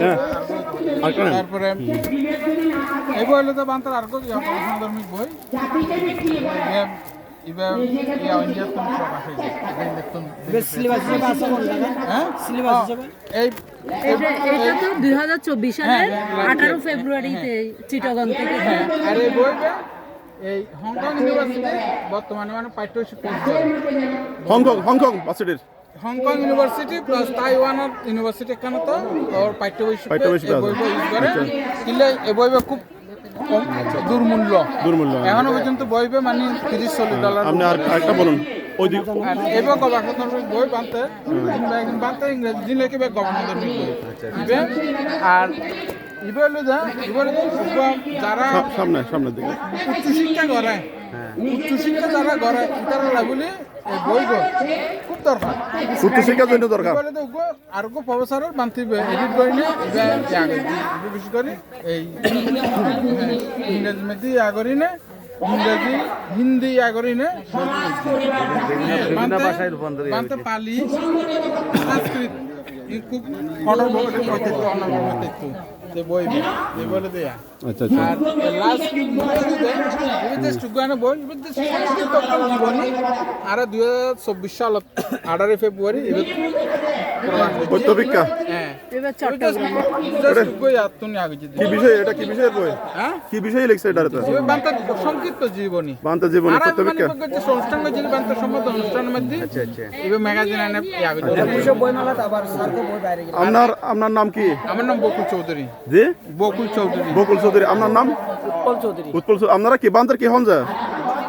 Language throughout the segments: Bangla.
হ্যাঁ। তারপরে এই বই হলো তো বান্তার আর কত ধর্মিক বই। হ্যাঁ? দুই হাজার চব্বিশ সালের আঠারো ফেব্রুয়ারিতে চিটাগং থেকে। এই হংকং ইউনিভার্সিটি বর্তমানে মানে পাঠ্য হংকং হংকং বাসিটির হংকং ইউনিভার্সিটি প্লাস তাইওয়ানের ইউনিভার্সিটি এখানে তো ওর পাঠ্য বই শিক্ষা পাঠ্য বই শিক্ষা এই বই আছে। ইউজ করে কিন্তু এই বই খুব কম দুর্মূল্য। দুর্মূল্য এখনও পর্যন্ত বই বে মানে তিরিশ চল্লিশ ডলার আপনি আর আরেকটা বলুন। ওই দিক আর এবার গবেষণা বই বানতে বানতে ইংরেজি গবেষণা আর ইবে হলো যারা সামনে সামনের দিকে। উচ্চশিক্ষা করে উচ্চশিক্ষা যারা করে তারা এই বই খুব দরকার। উচ্চশিক্ষার জন্য দরকার? আর গো প্রফেসরের বান্তিবে এডিট করে নিয়ে ইবে আগে ইবে বেশি করে এই ইংরেজি মেদি আগরি নে ইংরেজি হিন্দি আগরি নে ভাষায় রূপান্তরিত বান্তে পালি সংস্কৃত খুব কঠোর বই বই আচ্ছা আচ্ছা। আর লাস্ট বই জীবনী আর চব্বিশ ফেব্রুয়ারি হ্যাঁ। চট্টগ্রাম। তুমি আগে কি বিষয় এটা কি বই? হ্যাঁ? কি বিষয়ে লিখছে এটা এবার বান্তার সংক্ষিপ্ত জীবনী। বান্তা জীবনী আর মানে যে সম্মত অনুষ্ঠানের মধ্যে আচ্ছা আচ্ছা। ম্যাগাজিন আগে আবার বই বাইরে আপনার আপনার নাম কি? আমার নাম বকুল চৌধুরী। জি? বকুল চৌধুরী। বকুল চৌধুরী আপনার নাম? উৎপল চৌধুরী। উৎপল চৌধুরী। আপনারা কি বান্তার কি হন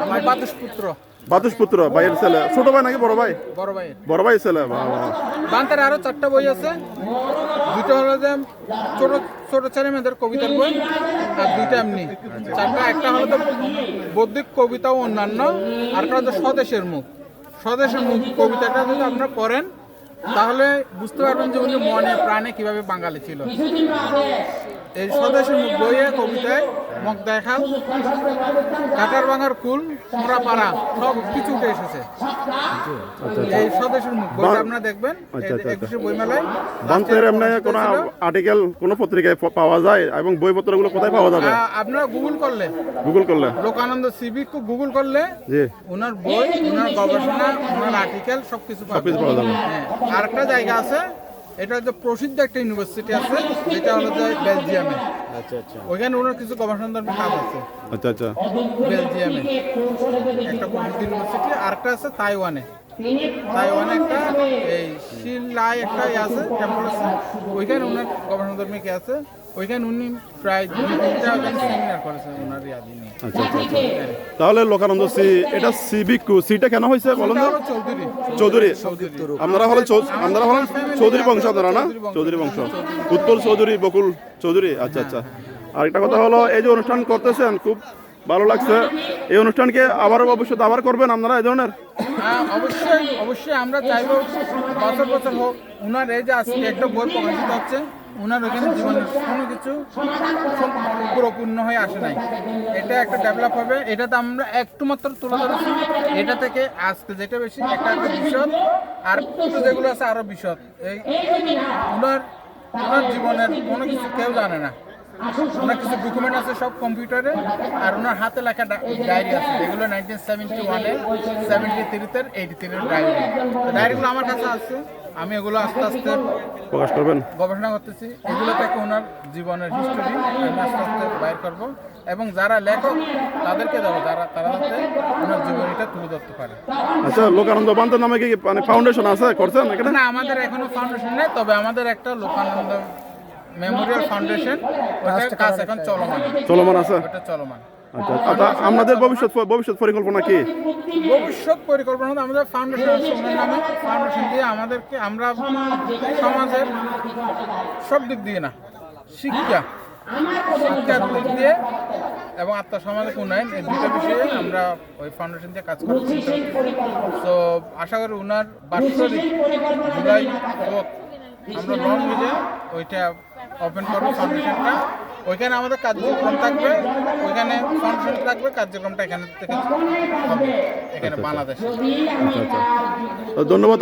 আমার বাতুস পুত্র। বাতুষ পুত্র ভাইয়ের ছেলে। ছোট ভাই নাকি বড় ভাই? বড় ভাইয়ের। বড় ভাই ছেলে বাহ। আরও চারটা বই আছে। দুটো হলো যে ছোট ছোট ছেলে মেয়েদের কবিতার বই আর দুইটা এমনি। চারটা একটা হলো তো বৌদ্ধিক কবিতা ও অন্যান্য আর একটা হলো স্বদেশের মুখ। স্বদেশের মুখ কবিতাটা যদি আপনারা পড়েন তাহলে বুঝতে পারবেন যে উনি মনে প্রাণে কীভাবে বাঙালি ছিল। এই স্বদেশের বইয়ে কবিতায় মগ দেখাল কাটার ভাঙার কুল মোরা পাড়া সব কিছু উঠে এসেছে। এই স্বদেশের মুখ বইটা আপনারা দেখবেন আচ্ছা, আচ্ছা, একুশে বইমেলায় বান্তের এমনি কোনো আর্টিকেল কোনো পত্রিকায় পাওয়া যায়? এবং বইপত্রগুলো কোথায় পাওয়া যাবে? আপনারা গুগল করলে। গুগল করলে? লোকানন্দ সিভিক গুগল করলে জি। ওনার বই ওনার গবেষণা ওনার আর্টিকেল সবকিছু পাবেন। সবকিছু পাওয়া যাবে। হ্যাঁ। আর একটা জায়গা আছে এটা হচ্ছে প্রসিদ্ধ একটা ইউনিভার্সিটি আছে যেটা হলো যে বেলজিয়ামে। আচ্ছা আচ্ছা। ওইখানে ওনার কিছু গবেষণার কাজ আছে। আচ্ছা আচ্ছা। বেলজিয়ামে। একটা প্রসিদ্ধ ইউনিভার্সিটি আর একটা আছে তাইওয়ানে। তাইওয়ানে একটা এই শিলাই একটা ইয়ে আছে টেম্পল আছে। ওইখানে ওনার গবেষণা ধর্মিক আছে? ওইখানে উনি প্রায় দুই তিনটা সেমিনার করেছেন ওনার ইয়াদি আচ্ছা আচ্ছা আচ্ছা। তাহলে লোকানন্দ সি এটা সিবিকু সিটা কেন হয়েছে বলুন তো? চৌধুরী। আপনারা হলেন আপনারা হলেন চৌধুরী বংশ আপনারা না? চৌধুরী বংশ। উৎপল চৌধুরী বকুল চৌধুরী। আচ্ছা আচ্ছা। আর একটা কথা হলো এই যে অনুষ্ঠান করতেছেন খুব ভালো লাগছে। এই অনুষ্ঠানকে আবারও ভবিষ্যতে আবার করবেন আপনারা এই ধরনের? হ্যাঁ অবশ্যই অবশ্যই আমরা চাইব বছর বছর হোক উনার এই যে আজকে একটা বই প্রকাশিত হচ্ছে উনার ওখানে জীবনের কোনো কিছু পুরোপূর্ণ হয়ে আসে নাই। এটা একটা ডেভেলপ হবে। এটাতে আমরা একটু মাত্র তুলে ধরেছি। এটা থেকে আজকে যেটা বেশি, একটা একটা বিশদ, আর যেগুলো আছে আরও বিশদ। এই ওনার ওনার জীবনের কোনো কিছু কেউ জানে না। ওনার কিছু ডকুমেন্ট আছে সব কম্পিউটারে আর ওনার হাতে লেখা ডায়েরি আছে। যেগুলো নাইনটিন সেভেন্টি ওয়ানে সেভেন্টি থ্রিতে এইটি থ্রির ডায়েরি ডায়েরিগুলো আমার কাছে আছে। আমি এগুলো আস্তে আস্তে প্রকাশ করবেন? গবেষণা করতেছি। এগুলো থেকে ওনার জীবনের হিস্টোরি আমি আস্তে আস্তে বাইর করব এবং যারা লেখক তাদেরকে দেবো যারা তারা যাতে ওনার জীবনীটা তুলে ধরতে পারে। আচ্ছা লোকানন্দ বান্ত নামে কি মানে ফাউন্ডেশন আছে করছেন এখানে? না আমাদের এখনও ফাউন্ডেশন নেই তবে আমাদের একটা লোকানন্দ মেমোরিয়াল ফাউন্ডেশন কাজ এখন চলমান। চলমান আছে? ওটা চলমান। আচ্ছা আচ্ছা আপনাদের ভবিষ্যৎ ভবিষ্যৎ পরিকল্পনা কি? ভবিষ্যৎ পরিকল্পনা আমাদের ফাউন্ডেশন নামে। ফাউন্ডেশন দিয়ে আমাদেরকে আমরা সমাজের সব দিক দিয়ে না, শিক্ষা, শিক্ষার দিক দিয়ে এবং আত্মা সমাজের উন্নয়ন, এই দুটো বিষয়ে আমরা ওই ফাউন্ডেশন দিয়ে কাজ করছি। তো আশা করি ওনার বাৎসরিক জুলাই আমরা লং মিলে ওইটা ওপেন করব ফাউন্ডেশনটা ওইখানে আমাদের কার্যক্রম থাকবে ওইখানে ফাংশন থাকবে কার্যক্রমটা এখানে থেকে এখানে বাংলাদেশে। আচ্ছা আচ্ছা। তো ধন্যবাদ